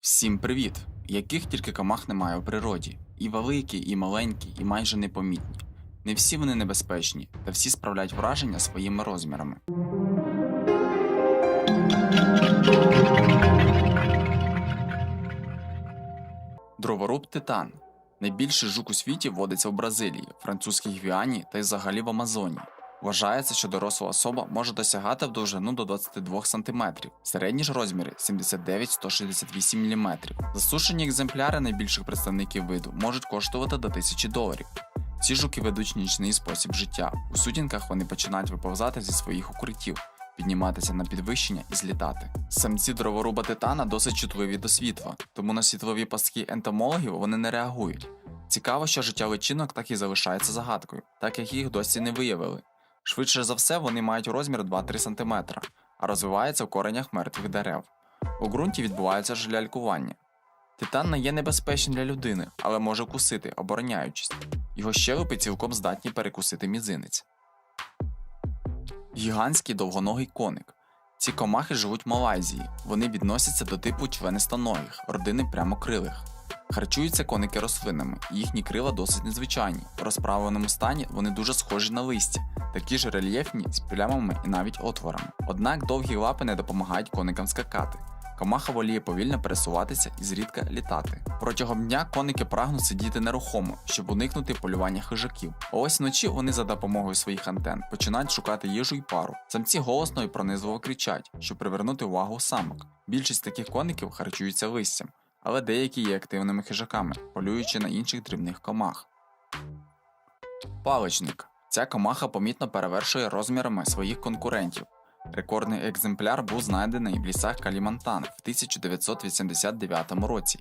Всім привіт! Яких тільки комах немає у природі. І великі, і маленькі, і майже непомітні. Не всі вони небезпечні, та всі справляють враження своїми розмірами. Дроворуб Титан. Найбільший жук у світі водиться в Бразилії, французькій Гвіані та й взагалі в Амазонії. Вважається, що доросла особа може досягати в довжину до 22 см, середні ж розміри 79-168 мм. Засушені екземпляри найбільших представників виду можуть коштувати до 1000 доларів. Ці жуки ведуть нічний спосіб життя. У сутінках вони починають виповзати зі своїх укриттів, підніматися на підвищення і злітати. Самці дроворуба титана досить чутливі до світла, тому на світлові пастки ентомологів вони не реагують. Цікаво, що життя личинок так і залишається загадкою, так як їх досі не виявили. Швидше за все, вони мають розмір 2-3 см, а розвиваються в коренях мертвих дерев. У ґрунті відбувається жилялькування. Титан є небезпечним для людини, але може кусити, обороняючись. Його щелепи цілком здатні перекусити мізинець. Гігантський довгоногий коник. Ці комахи живуть в Малайзії. Вони відносяться до типу членистоногих, родини прямокрилих. Харчуються коники рослинами, їхні крила досить незвичайні. В розправленому стані вони дуже схожі на листя, такі ж рельєфні з плямами і навіть отворами. Однак довгі лапи не допомагають коникам скакати. Комаха воліє повільно пересуватися і зрідка літати. Протягом дня коники прагнуть сидіти нерухомо, щоб уникнути полювання хижаків. А ось вночі вони за допомогою своїх антен починають шукати їжу й пару. Самці голосно і пронизливо кричать, щоб привернути увагу самок. Більшість таких коників харчуються листям, але деякі є активними хижаками, полюючи на інших дрібних комах. Паличник. Ця комаха помітно перевершує розмірами своїх конкурентів. Рекордний екземпляр був знайдений в лісах Калімантан в 1989 році.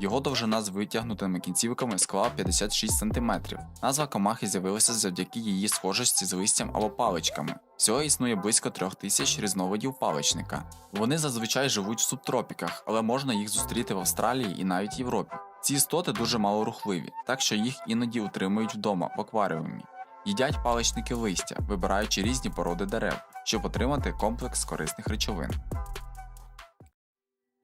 Його довжина з витягнутими кінцівками склала 56 см. Назва комахи з'явилася завдяки її схожості з листям або паличками. Всього існує близько трьох тисяч різновидів паличника. Вони зазвичай живуть в субтропіках, але можна їх зустріти в Австралії і навіть Європі. Ці істоти дуже малорухливі, так що їх іноді утримують вдома в акваріумі. Їдять паличники листя, вибираючи різні породи дерев, щоб отримати комплекс корисних речовин.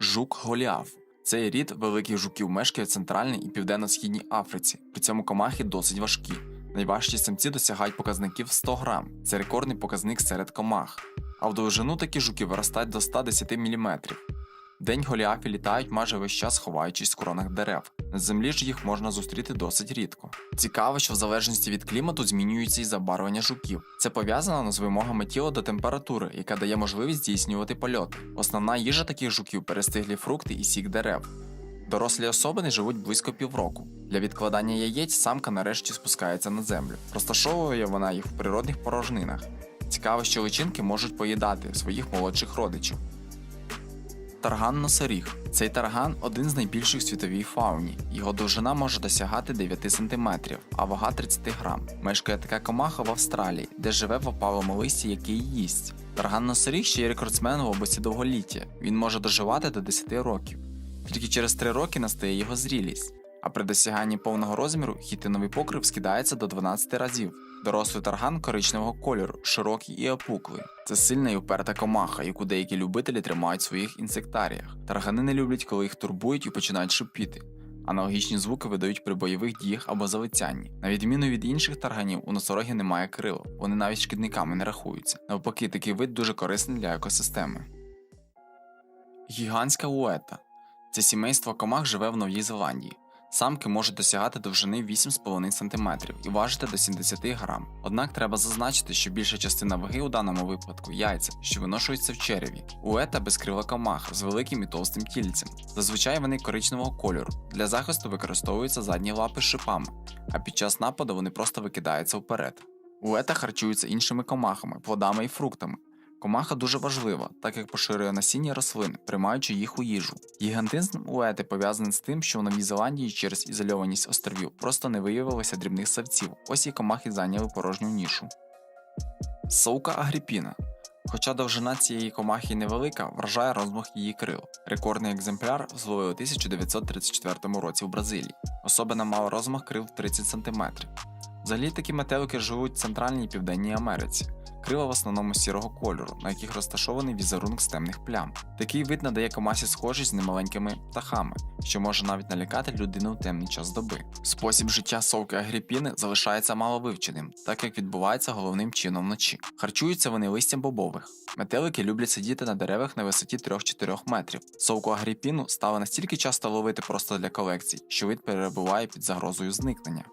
Жук Голіаф. Цей рід великих жуків мешкає в Центральній і Південно-Східній Африці. При цьому комахи досить важкі. Найважчі самці досягають показників 100 грам. Це рекордний показник серед комах. А в довжину такі жуки виростають до 110 мм. День голіафі літають майже весь час ховаючись в коронах дерев. На землі ж їх можна зустріти досить рідко. Цікаво, що в залежності від клімату змінюється і забарвлення жуків. Це пов'язано з вимогами тіла до температури, яка дає можливість здійснювати польоти. Основна їжа таких жуків перестиглі фрукти і сік дерев. Дорослі особини живуть близько півроку. Для відкладання яєць самка нарешті спускається на землю. Розташовує вона їх в природних порожнинах. Цікаво, що личинки можуть поїдати своїх молодших родичів. Тарган носоріг. Цей тарган один з найбільших світовій фауні. Його довжина може досягати 9 см, а вага 30 грам. Мешкає така комаха в Австралії, де живе в опалому листі, який їсть. Тарган носоріг ще й рекордсмен в області довголіття. Він може доживати до 10 років. Тільки через 3 роки настає його зрілість. А при досяганні повного розміру хітиновий покрив скидається до 12 разів. Дорослий тарган коричневого кольору, широкий і опуклий. Це сильна і уперта комаха, яку деякі любителі тримають в своїх інсектаріях. Таргани не люблять, коли їх турбують і починають шипіти. Аналогічні звуки видають при бойових діях або залицянні. На відміну від інших тарганів, у носорогів немає крил, вони навіть шкідниками не рахуються. Навпаки, такий вид дуже корисний для екосистеми. Гігантська уета. Це сімейство комах живе в Новій Зеландії. Самки можуть досягати довжини 8,5 см і важити до 70 грам. Однак треба зазначити, що більша частина ваги у даному випадку яйця, що виношуються в череві. Уета безкрила комаха з великим і товстим тільцем. Зазвичай вони коричневого кольору. Для захисту використовуються задні лапи з шипами, а під час нападу вони просто викидаються вперед. Уета харчуються іншими комахами, плодами і фруктами. Комаха дуже важлива, так як поширює насіння рослин, приймаючи їх у їжу. Гігантизм уети пов'язаний з тим, що в Новій Зеландії через ізольованість островів просто не виявилося дрібних савців, ось і комахи зайняли порожню нішу. Совка Агріпіна. Хоча довжина цієї комахи невелика, вражає розмах її крил. Рекордний екземпляр зловили у 1934 році в Бразилії. Особина мала розмах крил 30 см. Взагалі такі метелики живуть в Центральній і Південній Америці. Крила в основному сірого кольору, на яких розташований візерунок з темних плям. Такий вид надає комасі схожість з немаленькими птахами, що може навіть налякати людину в темний час доби. Спосіб життя совки агріпіни залишається маловивченим, так як відбувається головним чином вночі. Харчуються вони листям бобових. Метелики люблять сидіти на деревах на висоті 3-4 метрів. Совку агріпіну стало настільки часто ловити просто для колекцій, що вид перебуває під загрозою зникнення.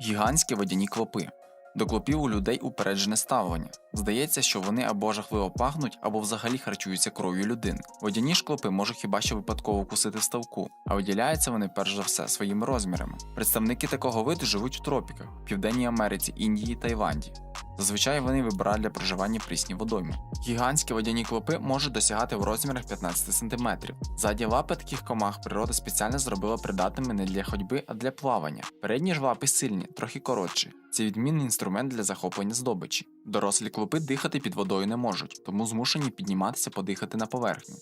Гігантські водяні клопи. До клопів у людей упереджене ставлення. Здається, що вони або жахливо пахнуть, або взагалі харчуються кров'ю людини. Водяні ж клопи можуть хіба що випадково кусити в ставку, а виділяються вони перш за все своїми розмірами. Представники такого виду живуть в тропіках, Південній Америці, Індії та Іванді. Зазвичай вони вибирають для проживання прісні водойми. Гігантські водяні клопи можуть досягати в розмірах 15 см. Задні лапи таких комах природа спеціально зробила придатними не для ходьби, а для плавання. Передні ж лапи сильні, трохи коротші. Це відмінний інструмент для захоплення здобичі. Дорослі клопи дихати під водою не можуть, тому змушені підніматися подихати на поверхню.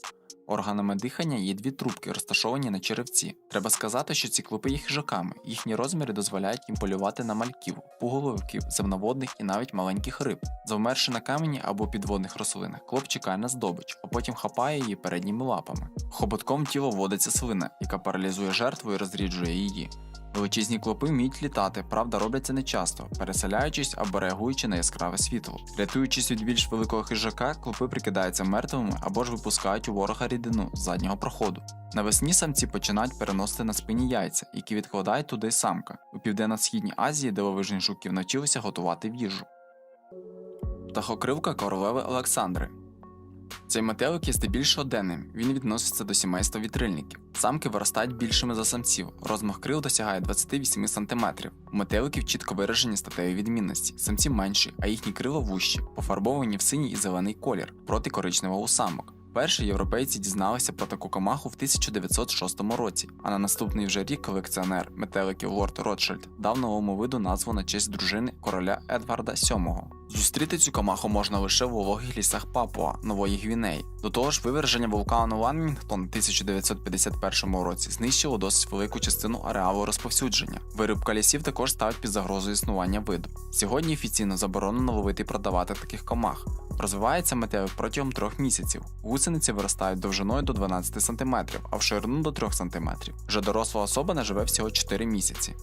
Органами дихання є дві трубки, розташовані на черевці. Треба сказати, що ці клопи є хижаками. Їхні розміри дозволяють їм полювати на мальків, пуголовиків, земноводних і навіть маленьких риб. Завмерши на камені або підводних рослинах, клоп чекає на здобич, а потім хапає її передніми лапами. Хоботком тіло вводиться свина, яка паралізує жертву і розріджує її. Величезні клопи вміють літати, правда, роблять це нечасто, переселяючись або реагуючи на яскраве світло. Рятуючись від більш великого хижака, клопи прикидаються мертвими або ж випускають у ворога рідину з заднього проходу. Навесні самці починають переносити на спині яйця, які відкладають туди самка. У південно-східній Азії дивовижні жуків навчилися готувати в їжу. Птахокривка королеви Олександри. Цей метелик є здебільшого денним, він відноситься до сімейства вітрильників. Самки виростають більшими за самців, розмах крил досягає 28 см. У метеликів чітко виражені статеві відмінності. Самці менші, а їхні крила вущі, пофарбовані в синій і зелений колір проти коричневого у самок. Перші європейці дізналися про таку комаху в 1906 році, а на наступний вже рік колекціонер метеликів Лорд Ротшильд дав новому виду назву на честь дружини короля Едварда VII. Зустріти цю комаху можна лише в вологих лісах Папуа, Нової Гвінеї. До того ж, виверження вулкану Ламінгтон у 1951 році знищило досить велику частину ареалу розповсюдження. Вирубка лісів також ставить під загрозу існування виду. Сьогодні офіційно заборонено ловити і продавати таких комах. Розвивається метелик протягом трьох місяців. Гусениці виростають довжиною до 12 см, а в ширину до 3 см. Вже доросла особа не живе всього 4 місяці.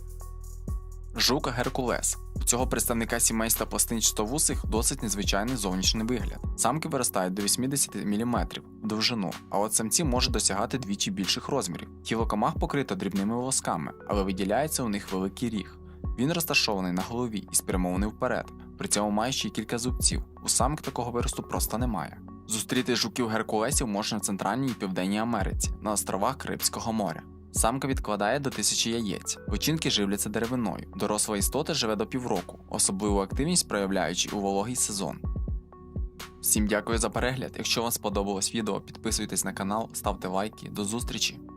Жук Геркулес. У цього представника сімейства пластинчатовусих досить незвичайний зовнішній вигляд. Самки виростають до 80 мм в довжину, а от самці можуть досягати двічі більших розмірів. Тіло комах покрито дрібними волосками, але виділяється у них великий ріг. Він розташований на голові і спрямований вперед, при цьому має ще й кілька зубців. У самок такого виросту просто немає. Зустріти жуків геркулесів можна в Центральній і Південній Америці на островах Карибського моря. Самка відкладає до тисячі яєць, личинки живляться деревиною. Доросла істота живе до півроку, особливу активність проявляючи у вологий сезон. Всім дякую за перегляд. Якщо вам сподобалось відео, підписуйтесь на канал, ставте лайки. До зустрічі!